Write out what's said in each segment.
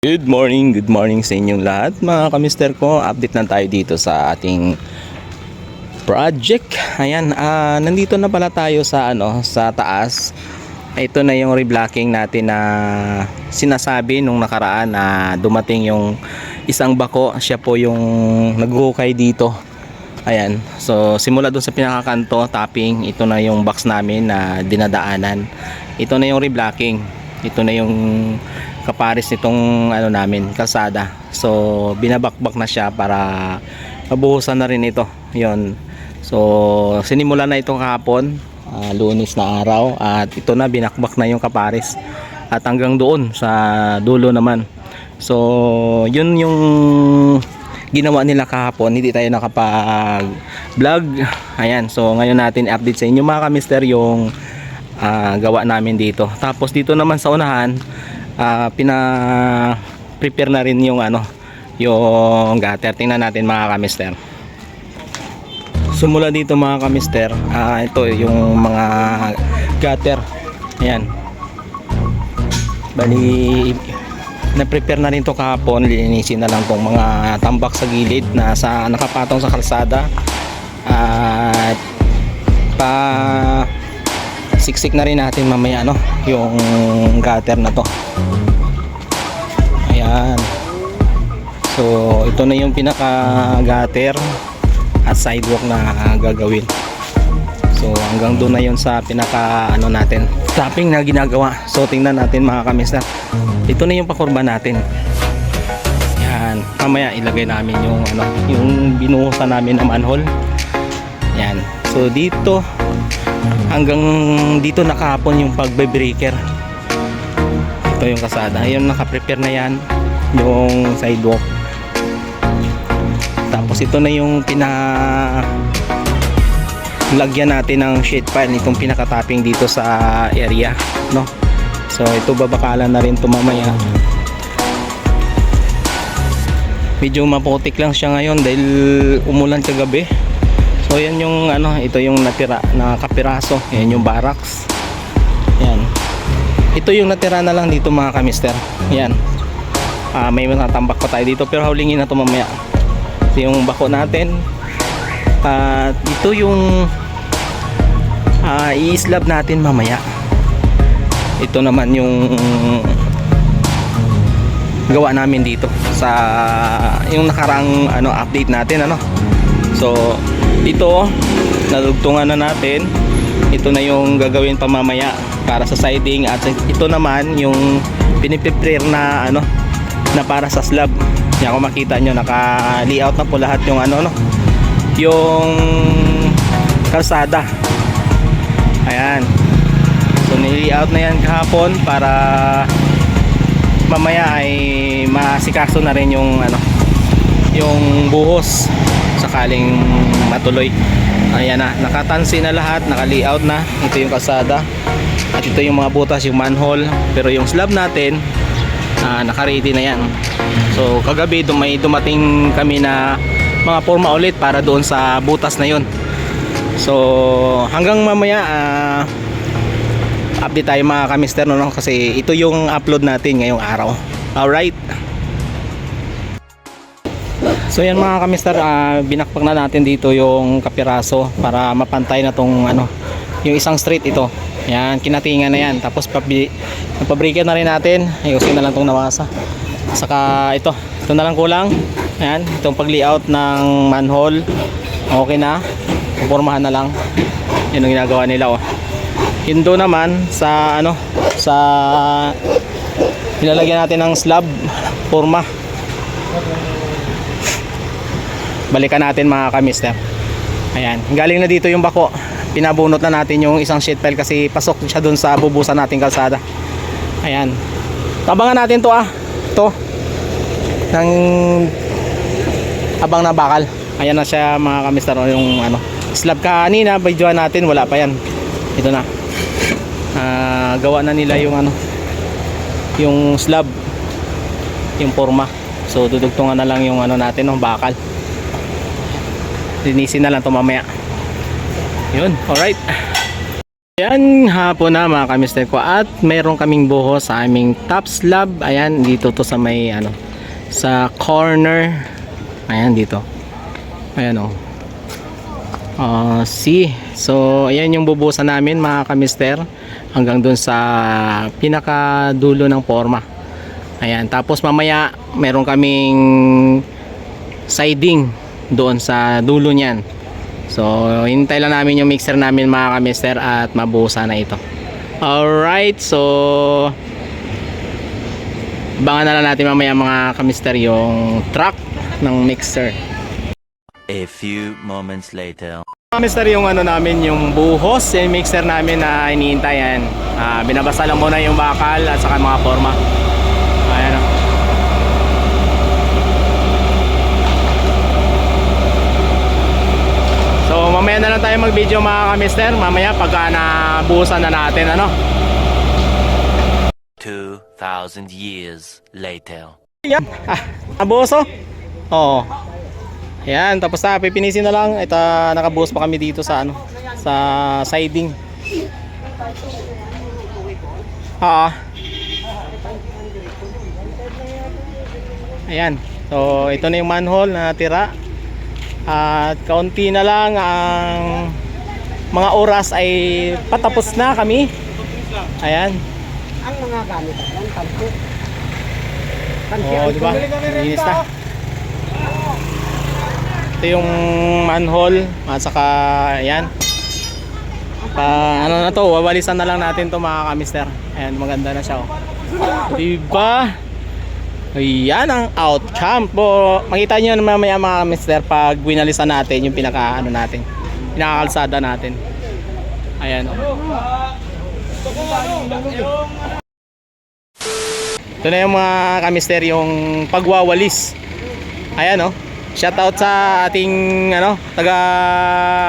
Good morning, good morning sa inyong lahat mga kamister ko. Update na tayo dito sa ating project. Ayan, ah, nandito na pala tayo sa ano, sa taas. Ito na yung reblocking natin na sinasabi nung nakaraan na dumating yung isang bako. Siya po yung naghukay dito. Ayan. So, simula dun sa pinakakanto, tapping, ito na yung box namin na dinadaanan. Ito na yung reblocking. Ito na yung kapares nitong ano namin, kalsada. So, binabakbak na siya para mabuhusan na rin ito. 'Yon. So, sinimula na ito kahapon, ah, lunis na araw at ito na binakbak na yung kapares. At hanggang doon sa dulo naman. So, yun yung ginawa nila kahapon. Hindi tayo nakapag-vlog. Ayan. So, ngayon natin update sa inyo mga kamister yung ah, gawa namin dito. Tapos dito naman sa unahan, ah, pina prepare na rin yung ano, yung gutter. Tingnan natin mga kamister. Sumula dito mga kamister, ah, ito yung mga gutter. Ayan. Bali na-prepare na rin to kahapon, lilinisin na lang tong mga tambak sa gilid na sa nakapatong sa kalsada. At pa siksik na rin natin mamaya no? Yung gutter na to. Ayan. So ito na yung pinaka gutter at sidewalk na gagawin. So hanggang doon na yun sa pinaka ano natin. Tapping na ginagawa. So tingnan natin mga kamisa ito na yung pakurba natin. Yan mamaya ilagay namin yung ano yung binuhusan namin na manhole. Yan so dito hanggang dito nakahapon yung pagbe-breaker. Ito yung kasada. Ayun nakaprepare na yan. Yung sidewalk. Tapos ito na yung pina lagyan natin ng sheet pile itong pinaka-topping dito sa area no? So ito babakalan na rin ito mamaya. Medyo maputik lang siya ngayon dahil umulan kagabi So yan yung ano, ito yung natira na kapiraso. Yan yung barracks. Yan. Ito yung natira na lang dito mga kamister. Yan. Ah, may matambak pa tayo dito pero hawlingin na to mamaya. Ito yung bako natin. At ito yung ah, i-slab natin mamaya. Ito naman yung gawa namin dito sa yung nakarang ano update natin ano. So ito nadugtungan na natin. Ito na yung gagawin pamamaya para sa siding. At ito naman yung piniprepare na ano na para sa slab. Yan kung makita nyo naka layout na po lahat yung ano no? Yung kalsada. Ayan. So nililayout na yan kahapon para mamaya ay masikaso na rin yung ano yung buhos sakaling matuloy. Ayan na nakatansi na lahat naka-layout na. Ito yung kalsada. At ito yung mga butas yung manhole. Pero yung slab natin uh, naka-ready na yan. So kagabi dum may dumating kami na mga forma ulit para doon sa butas na yun. So hanggang mamaya uh, update tayo mga kamister no, no? kasi ito yung upload natin ngayong araw. Alright So yan mga kamister, ah, binakpak na natin dito yung kapiraso para mapantay na tong ano, yung isang street ito. Yan, kinatingan na yan. Tapos pabi, pabriket na rin natin. Ayusin na lang tong nawasa. Saka ito, ito na lang kulang. Yan, itong pag-layout ng manhole. Okay na. Pupormahan na lang. Yan ang ginagawa nila oh. Hindo naman sa ano, sa nilalagyan natin ng slab, forma balikan natin mga kamister. Ayan. Galing na dito yung bako. Pinabunot na natin yung isang sheet pile kasi pasok siya dun sa bubusan nating kalsada. Ayan. Tabangan natin to ah. To. Ng abang na bakal. Ayan na siya mga kamister oh, yung ano. Slab kanina videoan natin wala pa yan. Ito na. Ah, gawa na nila yung ano yung slab. Yung forma. So dudugtungan na lang yung ano natin ng bakal linisin na lang to mamaya yun alright Yan hapon na mga kamister ko at mayroon kaming buho sa aming top slab. Ayan dito to sa may ano sa corner. Ayan dito. Ayan oh. Uh, see. So ayan yung bubusan namin mga kamister hanggang dun sa pinakadulo ng forma. Ayan tapos mamaya meron kaming siding doon sa dulo niyan. So, hintay lang namin yung mixer namin mga kamister at mabuhusan na ito. Alright, so abangan na lang natin mamaya mga kamister yung truck ng mixer. A few moments later. Kamister yung ano namin, yung buhos, yung mixer namin na iniintay yan. Ah, binabasa lang muna yung bakal at saka mga forma. Ayan o. So mamaya na lang tayo mag video mga kamister. Mamaya pagka nabuhusan na natin ano? 2,000 years later. Yan ah, Nabuhos oh Oo. Ayan tapos na pipinisin na lang. Ito nakabuhos pa kami dito sa ano Sa siding. Oo. Ayan. So ito na yung manhole na tira At kaunti na lang ang mga oras ay patapos na kami. Ayan. Ang mga gamit yan, tampo. Oo, di ba? Linis na. Ito yung manhole at saka ayan. Pa, ano na to, wawalisan na lang natin to mga kamister. Ayan, maganda na siya oh. Diba? Ayan ang outcome po. Makita nyo naman mamaya mga kamister pag winalisan natin yung pinaka ano natin. Pinakakalsada natin. Ayan oh. Ito na yung mga kamister yung pagwawalis. Ayan oh. Shout out sa ating ano, taga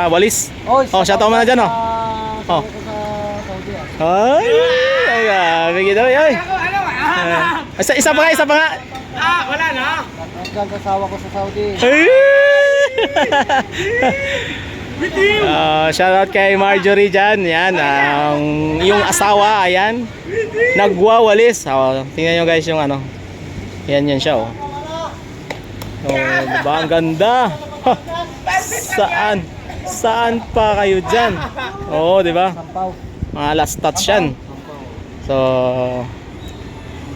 walis. Oh, Oh, shout out mo na dyan, oh. Oh. Ay, ay, grabe gito. Ay. Ah, Isa, isa pa nga, isa pa nga. Nagdag asawa ko sa Saudi. Ay! Ah, shout out kay Marjorie dyan. Yan, ang yung asawa, ayan. Nagwawalis. Oh, tingnan nyo guys yung ano. Yan, yan siya, oh. Oh, diba? Ang ganda. Ha, Saan? Saan pa kayo dyan? Oo, oh, di ba? Mga last touch yan. So,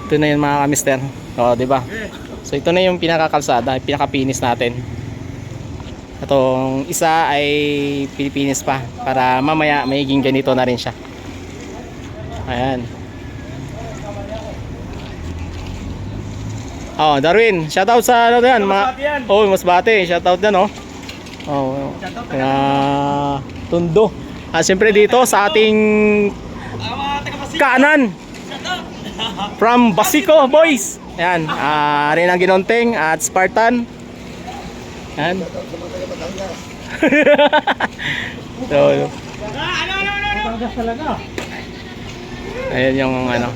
ito na yun mga kamister. O, di ba? So, ito na yung pinakakalsada, pinakapinis natin. Itong isa ay pinipinis pa para mamaya magiging ganito na rin siya. Ayan. Oh, Darwin, shoutout sa ano yan, mga Oh, Masbate, shoutout yan, oh. Oh, na Tundo. Ah, siyempre dito sa ating kanan. From Basico Boys. Ayan, ah, rin ang Ginonteng at Spartan. Ayan. so, Batangas talaga. ayan yung ano.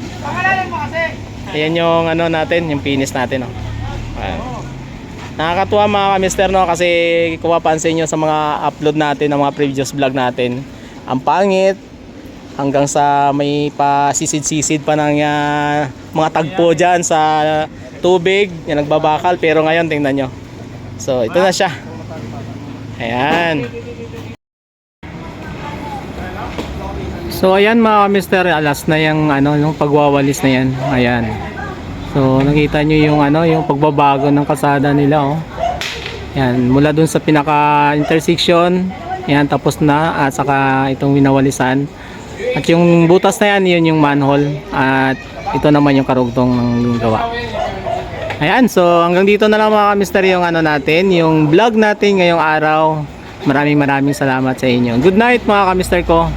Ayan yung ano natin, yung finish natin. Oh. Ayan. Nakakatuwa mga kamister no kasi kung mapansin nyo sa mga upload natin ng mga previous vlog natin ang pangit hanggang sa may pasisid-sisid pa ng ah, mga tagpo dyan sa tubig yung nagbabakal. Pero ngayon tingnan nyo. So ito na siya. Ayan. So ayan mga kamister alas na yung ano yung pagwawalis na yan. Ayan. So nakita nyo yung ano yung pagbabago ng kalsada nila oh. Yan mula dun sa pinaka intersection, yan tapos na at saka itong winawalisan. At yung butas na yan, yun yung manhole at ito naman yung karugtong ng gawa. Ayan, so hanggang dito na lang mga mister yung ano natin, yung vlog natin ngayong araw. Maraming maraming salamat sa inyo. Good night mga kamister ko.